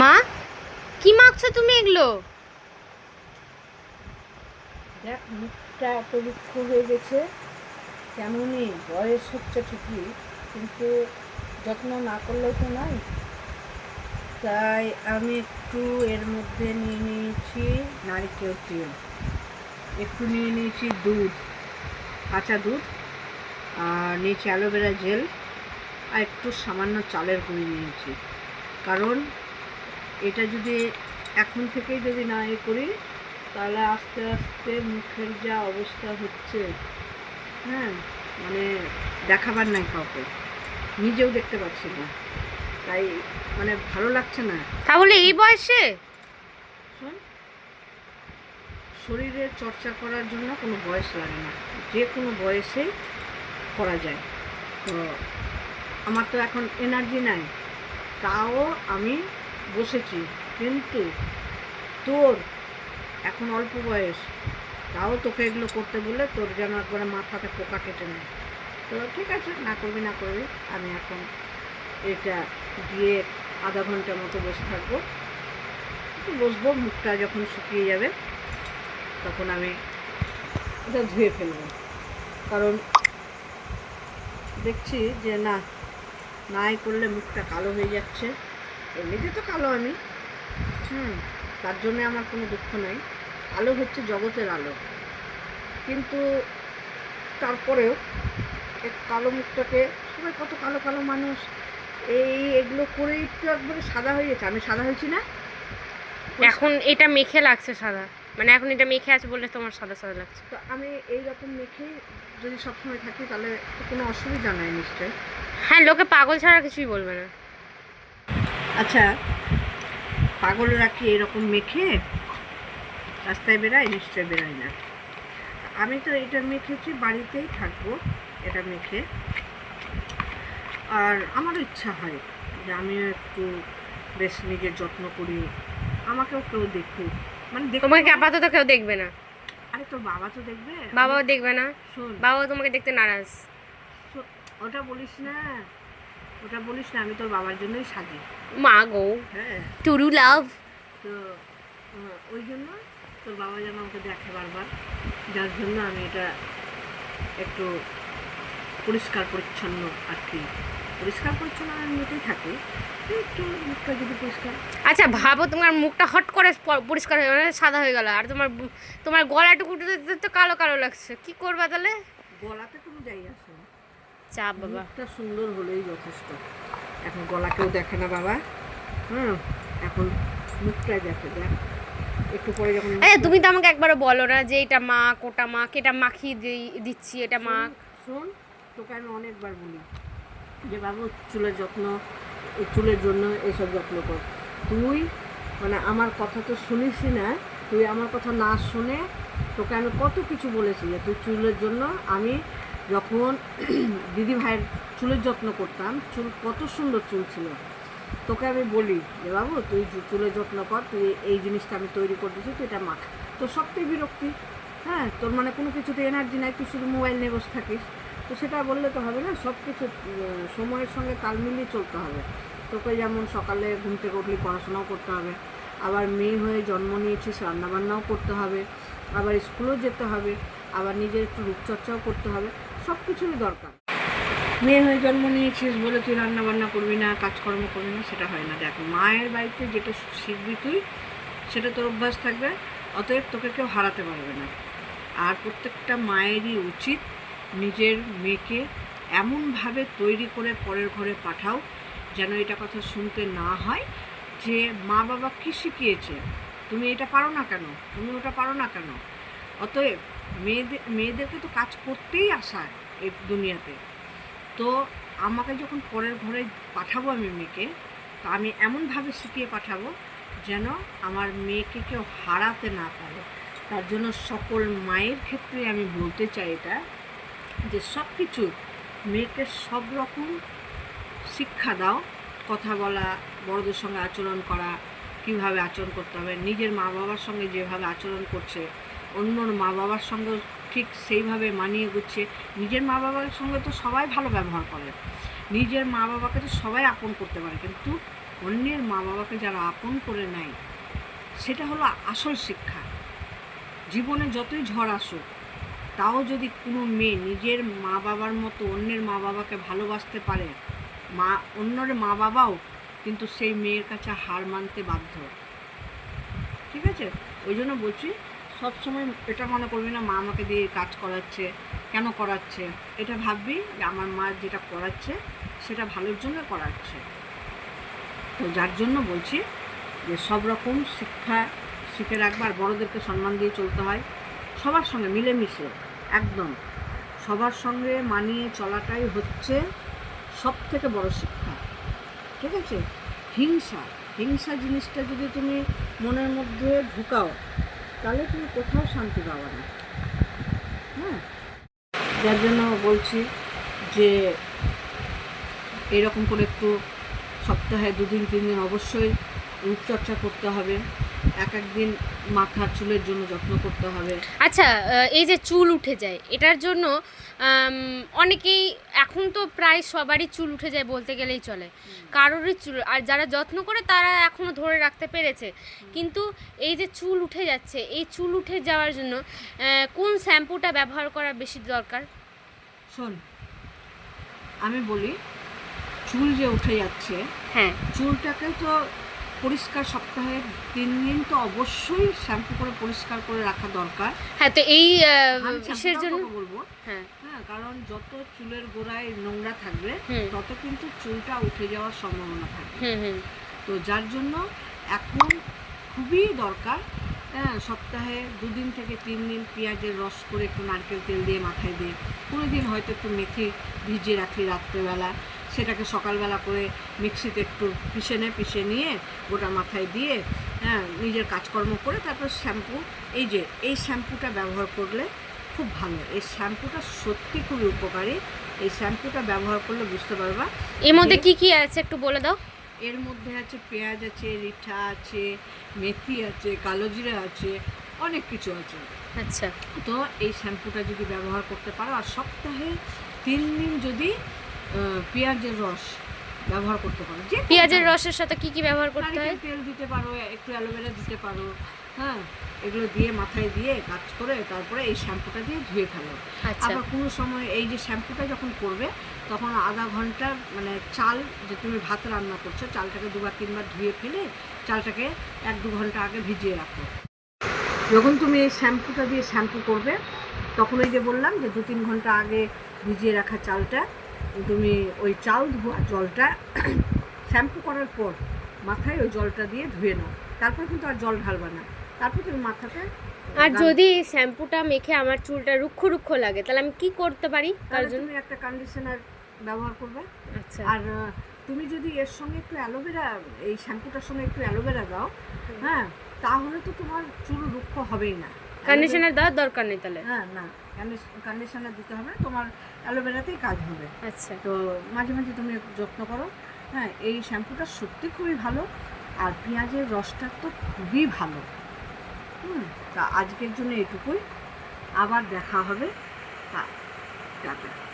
মা, কি মাখছো তুমি এগুলো? দেখ, মুখটা এত রুক্ষ হয়ে গেছে। কেমনই বয়স হচ্ছে ঠিকই, কিন্তু যত্ন না করলেও তো নাই। তাই আমি একটু এর মধ্যে নিয়ে নিয়েছি নারিকেল তেল। একটু নিয়ে নিয়েছি দুধ, কাঁচা দুধ, আর নিয়েছি অ্যালোভেরা জেল, আর একটু সামান্য চালের গুঁড়ি নিয়েছি। কারণ এটা যদি এখন থেকেই যদি না এ করি তাহলে আস্তে আস্তে মুখের যা অবস্থা হচ্ছে হ্যাঁ মানে দেখাবার নাই কাউকে। নিজেও দেখতে পাচ্ছি না। তাই মানে ভালো লাগছে না। তাহলে এই বয়সে? শোন শরীরের চর্চা করার জন্য কোনো বয়স লাগে না। যে কোনো বয়সেই করা যায়। তো আমার তো এখন এনার্জি নাই। তাও আমি বসেছি, কিন্তু তোর এখন অল্প বয়স। তাও তোকে এগুলো করতে বলে তোর যেন একবারে মাথাতে পোকা কেটে নেয়। তো ঠিক আছে, না করবি না করবি, আমি এখন এটা দিয়ে আধা ঘণ্টার মতো বসে থাকব। বসবো, মুখটা যখন শুকিয়ে যাবে, তখন আমি এটা ধুয়ে ফেলব। কারণ দেখছি যে না, নাই করলে মুখটা কালো হয়ে যাচ্ছে। এমনিতে তো কালো আমি। হুম তার জন্য আমার কোনো দুঃখ নাই। আলো হচ্ছে জগতের আলো। কিন্তু তারপরেও এই কালো মুখটাকে সবাই কত কালো কালো মানুষ। এই এগুলো করেই তো একবারে সাদা হয়ে গেছে। আমি সাদা হয়েছি না? এখন এটা মেখে লাগছে সাদা। মানে এখন এটা মেখে আছে বলে তোমার সাদা সাদা লাগছে। তো আমি এই রকম মেখে যদি সবসময় থাকি তাহলে কোনো অসুবিধা নাই নিশ্চয়ই। হ্যাঁ লোকে পাগল ছাড়া কিছুই বলবে না। আচ্ছা পাগলরা কি এরকম মেখে রাস্তায় বেরায় নিশ্চয় বেরায় না। আমি তো এটা মেখেছি বাড়িতেই থাকব এটা মেখে। আর আমারও ইচ্ছা হয় যে আমিও একটু বেশ নিজের যত্ন করি। আমাকেও কেউ দেখুক। মানে তোমাকে আপাতত কেউ দেখবে না? আরে তোর বাবা তো দেখবে? বাবাও দেখবে না? শোন। বাবাও তোমাকে দেখতে নারাজ। ওটা বলিস না। ওটা বলিস না আমি তোর বাবার জন্যই সাজি। মা গো হ্যাঁ। টুরু লাভ তো ওই জন্য তোর বাবা যেন আমাকে দেখে বারবার যার জন্য আমি এটা একটু পরিষ্কার পরিচ্ছন্ন আর কি। পরিষ্কার পরিচ্ছন্ন আমি এমনিতেই থাকি একটু মুখটা যদি পরিষ্কার। আচ্ছা ভাবো তোমার মুখটা হট করে পরিষ্কার হয়ে মানে সাদা হয়ে গেল আর তোমার তোমার গলাটুকু তো কালো কালো লাগছে কি করবা তাহলে? গলাতে কোনো যাই আসে চাপ বাবা। মুখটা সুন্দর হলেই যথেষ্ট। এখন গলাকেও দেখে না বাবা। হুম এখন মুখটাই দেখে দেখ। একটু পরে যখন তুমি তো আমাকে একবারও বলো না যে এটা মাখ ওটা মাখ এটা মাখিয়ে দিচ্ছি এটা মাখ শোন তোকে আমি অনেকবার বলি যে বাবু চুলের যত্ন চুলের জন্য এইসব যত্ন কর। তুই মানে আমার কথা তো শুনিসই না তুই আমার কথা না শুনে তোকে আমি কত কিছু বলেছি যে তুই চুলের জন্য আমি যখন দিদি ভাইয়ের চুলের যত্ন করতাম, চুল কত সুন্দর চুল ছিল। তোকে আমি বলি যে, বাবু, তুই চুলের যত্ন কর, তুই এই জিনিসটা আমি তৈরি করে দিচ্ছি তুই এটা মাখ। তো সবটাই বিরক্তি। হ্যাঁ তোর মানে কোনো কিছুতে এনার্জি নাই, তুই শুধু মোবাইল নিয়ে বসে থাকিস। তো সেটা বললে তো হবে না সব কিছু সময়ের সঙ্গে তাল মিলিয়ে চলতে হবে। তোকে যেমন সকালে ঘুম থেকে উঠলি পড়াশোনাও করতে হবে, আবার মেয়ে হয়ে জন্ম নিয়েছিস, রান্নাবান্নাও করতে হবে, আবার স্কুলেও যেতে হবে, আবার নিজের একটু রূপচর্চাও করতে হবে। সব কিছুরই দরকার। মেয়ে হয়ে জন্ম নিয়েছিস বলে তুই রান্না বান্না করবি না, কাজকর্ম করবি না, সেটা হয় না। দেখ, মায়ের বাড়িতে যেটা শিখবি তুই, সেটা তোর অভ্যাস থাকবে, অতএব তোকে কেউ হারাতে পারবে না। আর প্রত্যেকটা মায়েরই উচিত নিজের মেয়েকে এমনভাবে তৈরি করে পরের ঘরে পাঠাও, যেন এটা কথা শুনতে না হয় যে মা বাবা কী শিখিয়েছে? তুমি এটা পারো না কেন? তুমি ওটা পারো না কেন? অতএব মেয়েদের মেয়েদেরকে তো কাজ করতেই আসা এই দুনিয়াতে। তো আমাকে যখন পরের ঘরে পাঠাবো আমি মেয়েকে, তো আমি এমনভাবে শিখিয়ে পাঠাবো যেন আমার মেয়েকে কেউ হারাতে না পারে। তার জন্য সকল মায়ের ক্ষেত্রে আমি বলতে চাই এটা, যে সব কিছু মেয়েকে সব রকম শিক্ষা দাও, কথা বলা, বড়দের সঙ্গে আচরণ করা, কীভাবে আচরণ করতে হবে, নিজের মা বাবার সঙ্গে যেভাবে আচরণ করছে অন্যর মা বাবার সঙ্গেও ঠিক সেইভাবে মানিয়ে গুছিয়ে নিজের মা বাবার সঙ্গে তো সবাই ভালো ব্যবহার করে। নিজের মা বাবাকে তো সবাই আপন করতে পারে। কিন্তু অন্যের মা বাবাকে যারা আপন করে নেয়, সেটা হলো আসল শিক্ষা। জীবনে যতই ঝড় আসুক, তাও যদি কোনো মেয়ে নিজের মা বাবার মতো অন্যের মা বাবাকে ভালোবাসতে পারে, মা, অন্যের মা বাবাও কিন্তু সেই মেয়ের কাছে হার মানতে বাধ্য। ঠিক আছে? ওই জন্য বলছি সবসময় এটা মনে করবি না, মা আমাকে দিয়ে কাজ করাচ্ছে, কেন করাচ্ছে? এটা ভাববি যে আমার মা যেটা করাচ্ছে, সেটা ভালোর জন্য করাচ্ছে। তো যার জন্য বলছি যে সব রকম শিক্ষা শিখে রাখবার বড়োদেরকে সম্মান দিয়ে চলতে হয়। সবার সঙ্গে মিলেমিশে, একদম। সবার সঙ্গে মানিয়ে চলাটাই হচ্ছে সব থেকে বড় শিক্ষা। ঠিক আছে? হিংসা হিংসা জিনিসটা যদি তুমি মনের মধ্যে ঢুকাও তাহলে তুমি কোথাও শান্তি পাবে না। হ্যাঁ? যার জন্য বলছি যে, এরকম করে একটু সপ্তাহে দুদিন তিন দিন অবশ্যই রূপচর্চা করতে হবে। এক একদিন মাথার চুলের জন্য যত্ন করতে হবে। আচ্ছা এই যে চুল উঠে যায় এটার জন্য অনেকেই এখন তো প্রায় সবারই চুল উঠে যায় বলতে গেলেই চলে। কারোরই চুল আর যারা যত্ন করে তারা এখনও ধরে রাখতে পেরেছে। কিন্তু এই যে চুল উঠে যাচ্ছে এই চুল উঠে যাওয়ার জন্য কোন শ্যাম্পুটা ব্যবহার করা বেশি দরকার? শোন আমি বলি চুল যে উঠে যাচ্ছে হ্যাঁ। চুলটাকে তো পরিষ্কার সপ্তাহে তিন দিন তো অবশ্যই শ্যাম্পু করে পরিষ্কার করে রাখা দরকার। হ্যাঁ তো এই কিসের জন্য বলব। হ্যাঁ। হ্যাঁ কারণ যত চুলের গোড়ায় নোংরা থাকবে। তত কিন্তু চুলটা উঠে যাওয়ার সম্ভাবনা থাকবে। তো যার জন্য এখন খুবই দরকার হ্যাঁ সপ্তাহে দুদিন থেকে তিন দিন পেঁয়াজের রস করে একটু নারকেল তেল দিয়ে মাথায় দিয়ে কোনো দিন হয়তো একটু মেথি ভিজিয়ে রাখি রাত্রেবেলা। সেটাকে সকালবেলা করে মিক্সিতে একটু পিষে নে পিষে নিয়ে গোটা মাথায় দিয়ে হ্যাঁ নিজের কাজকর্ম করে তারপর শ্যাম্পু। এই যে এই শ্যাম্পুটা ব্যবহার করলে খুব ভালো। এই শ্যাম্পুটা সত্যি খুবই উপকারী। এই শ্যাম্পুটা ব্যবহার করলে বুঝতে পারবা এর মধ্যে কি কি আছে একটু বলে দাও। এর মধ্যে আছে পেঁয়াজ আছে রিঠা আছে মেথি আছে কালো জিরা আছে অনেক কিছু আছে। আচ্ছা। তো এই শ্যাম্পুটা যদি ব্যবহার করতে পারো আর সপ্তাহে তিন দিন যদি পেঁয়াজের রস ব্যবহার করতে পারো। যে পেঁয়াজের রসের সাথে কি কি ব্যবহার করতে হয়? তেল দিতে পারো একটু অ্যালোভেরা দিতে পারো হ্যাঁ? এগুলো দিয়ে মাথায় দিয়ে কাজ করে তারপরে এই শ্যাম্পুটা দিয়ে ধুয়ে ফেলো। আচ্ছা। আবার কোনো সময় এই যে শ্যাম্পুটা যখন করবে তখন আধা ঘণ্টা মানে চাল যে তুমি ভাত রান্না করছ চালটাকে দুবার তিনবার ধুয়ে ফেলে চালটাকে এক দু ঘণ্টা আগে ভিজিয়ে রাখো। যখন তুমি এই শ্যাম্পুটা দিয়ে শ্যাম্পু করবে তখন ওই যে বললাম যে দু তিন ঘণ্টা আগে ভিজিয়ে রাখা চালটা তুমি ওই চাল ধোয়া জলটা শ্যাম্পু করার পর মাথায় ওই জলটা দিয়ে ধুয়ে নাও। তারপর কিন্তু আর জল ঢালবা না। তারপর তুমি মাথাতে আর যদি শ্যাম্পুটা মেখে আমার চুলটা রুক্ষ রুক্ষ লাগে তাহলে আমি কি করতে পারি? তার জন্য? তুমি একটা কন্ডিশনার ব্যবহার করবে। আচ্ছা। আর তুমি যদি এর সঙ্গে একটু অ্যালোভেরা এই শ্যাম্পুটার সঙ্গে একটু অ্যালোভেরা দাও হ্যাঁ তাহলে তো তোমার চুল রুক্ষ হবেই না। কন্ডিশনার দেওয়ার দরকার নেই তাহলে? হ্যাঁ না। কন্ডিশনার দিতে হবে। না, তোমার অ্যালোভেরাতেই কাজ হবে। আচ্ছা। তো মাঝে মাঝে তুমি যত্ন করো। হ্যাঁ এই শ্যাম্পুটা সত্যি খুবই ভালো। আর পেঁয়াজের রসটা তো খুবই ভালো। হুম তা আজকের জন্য এটুকুই। আবার দেখা হবে। হ্যাঁ টাটা।